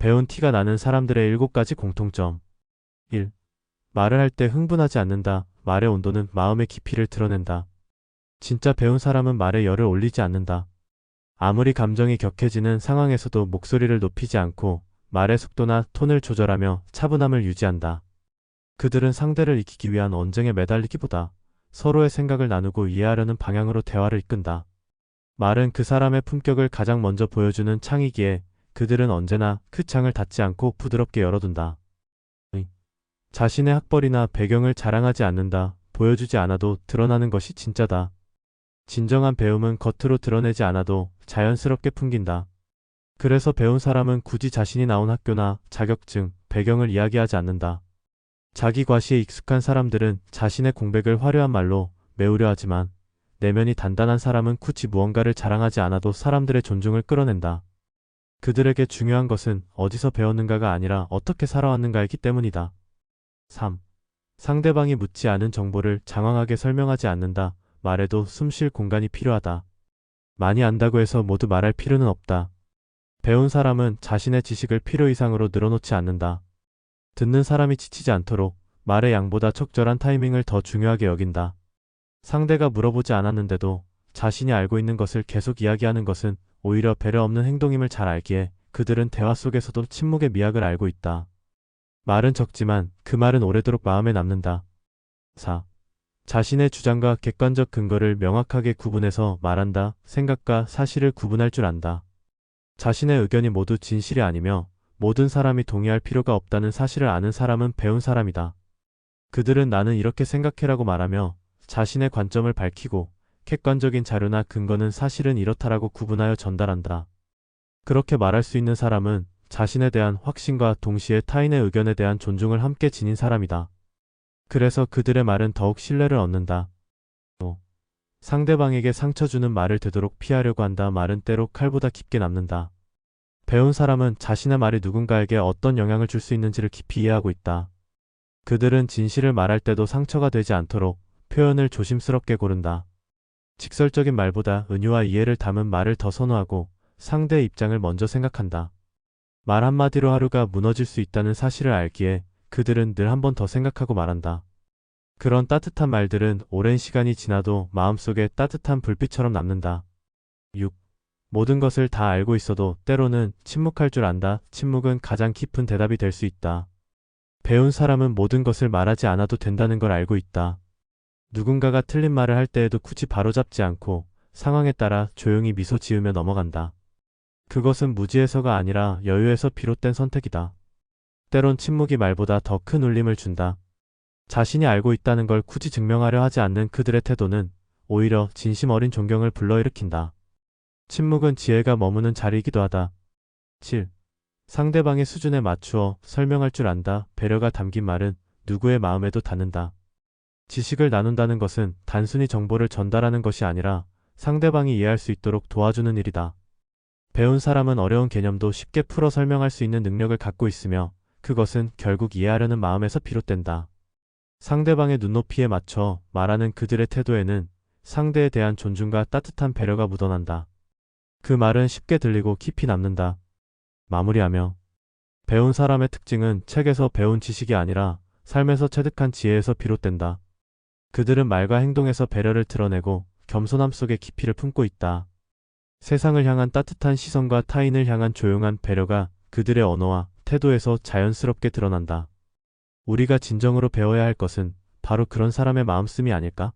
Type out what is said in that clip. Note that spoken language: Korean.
배운 티가 나는 사람들의 일곱 가지 공통점. 1. 말을 할 때 흥분하지 않는다. 말의 온도는 마음의 깊이를 드러낸다. 진짜 배운 사람은 말에 열을 올리지 않는다. 아무리 감정이 격해지는 상황에서도 목소리를 높이지 않고 말의 속도나 톤을 조절하며 차분함을 유지한다. 그들은 상대를 이기기 위한 언쟁에 매달리기보다 서로의 생각을 나누고 이해하려는 방향으로 대화를 이끈다. 말은 그 사람의 품격을 가장 먼저 보여주는 창이기에 그들은 언제나 그 창을 닫지 않고 부드럽게 열어둔다. 의. 자신의 학벌이나 배경을 자랑하지 않는다. 보여주지 않아도 드러나는 것이 진짜다. 진정한 배움은 겉으로 드러내지 않아도 자연스럽게 풍긴다. 그래서 배운 사람은 굳이 자신이 나온 학교나 자격증, 배경을 이야기하지 않는다. 자기 과시에 익숙한 사람들은 자신의 공백을 화려한 말로 메우려 하지만 내면이 단단한 사람은 굳이 무언가를 자랑하지 않아도 사람들의 존중을 끌어낸다. 그들에게 중요한 것은 어디서 배웠는가가 아니라 어떻게 살아왔는가이기 때문이다. 3. 상대방이 묻지 않은 정보를 장황하게 설명하지 않는다. 말에도 숨 쉴 공간이 필요하다. 많이 안다고 해서 모두 말할 필요는 없다. 배운 사람은 자신의 지식을 필요 이상으로 늘어놓지 않는다. 듣는 사람이 지치지 않도록 말의 양보다 적절한 타이밍을 더 중요하게 여긴다. 상대가 물어보지 않았는데도 자신이 알고 있는 것을 계속 이야기하는 것은 오히려 배려 없는 행동임을 잘 알기에 그들은 대화 속에서도 침묵의 미학을 알고 있다. 말은 적지만 그 말은 오래도록 마음에 남는다. 4. 자신의 주장과 객관적 근거를 명확하게 구분해서 말한다. 생각과 사실을 구분할 줄 안다. 자신의 의견이 모두 진실이 아니며 모든 사람이 동의할 필요가 없다는 사실을 아는 사람은 배운 사람이다. 그들은 나는 이렇게 생각해라고 말하며 자신의 관점을 밝히고 객관적인 자료나 근거는 사실은 이렇다라고 구분하여 전달한다. 그렇게 말할 수 있는 사람은 자신에 대한 확신과 동시에 타인의 의견에 대한 존중을 함께 지닌 사람이다. 그래서 그들의 말은 더욱 신뢰를 얻는다. 또 상대방에게 상처 주는 말을 되도록 피하려고 한다. 말은 때로 칼보다 깊게 남는다. 배운 사람은 자신의 말이 누군가에게 어떤 영향을 줄 수 있는지를 깊이 이해하고 있다. 그들은 진실을 말할 때도 상처가 되지 않도록 표현을 조심스럽게 고른다. 직설적인 말보다 은유와 이해를 담은 말을 더 선호하고 상대의 입장을 먼저 생각한다. 말 한마디로 하루가 무너질 수 있다는 사실을 알기에 그들은 늘 한 번 더 생각하고 말한다. 그런 따뜻한 말들은 오랜 시간이 지나도 마음속에 따뜻한 불빛처럼 남는다. 6. 모든 것을 다 알고 있어도 때로는 침묵할 줄 안다. 침묵은 가장 깊은 대답이 될 수 있다. 배운 사람은 모든 것을 말하지 않아도 된다는 걸 알고 있다. 누군가가 틀린 말을 할 때에도 굳이 바로잡지 않고 상황에 따라 조용히 미소 지으며 넘어간다. 그것은 무지에서가 아니라 여유에서 비롯된 선택이다. 때론 침묵이 말보다 더 큰 울림을 준다. 자신이 알고 있다는 걸 굳이 증명하려 하지 않는 그들의 태도는 오히려 진심 어린 존경을 불러일으킨다. 침묵은 지혜가 머무는 자리이기도 하다. 7. 상대방의 수준에 맞추어 설명할 줄 안다. 배려가 담긴 말은 누구의 마음에도 닿는다. 지식을 나눈다는 것은 단순히 정보를 전달하는 것이 아니라 상대방이 이해할 수 있도록 도와주는 일이다. 배운 사람은 어려운 개념도 쉽게 풀어 설명할 수 있는 능력을 갖고 있으며 그것은 결국 이해하려는 마음에서 비롯된다. 상대방의 눈높이에 맞춰 말하는 그들의 태도에는 상대에 대한 존중과 따뜻한 배려가 묻어난다. 그 말은 쉽게 들리고 깊이 남는다. 마무리하며 배운 사람의 특징은 책에서 배운 지식이 아니라 삶에서 체득한 지혜에서 비롯된다. 그들은 말과 행동에서 배려를 드러내고 겸손함 속에 깊이를 품고 있다. 세상을 향한 따뜻한 시선과 타인을 향한 조용한 배려가 그들의 언어와 태도에서 자연스럽게 드러난다. 우리가 진정으로 배워야 할 것은 바로 그런 사람의 마음씀이 아닐까?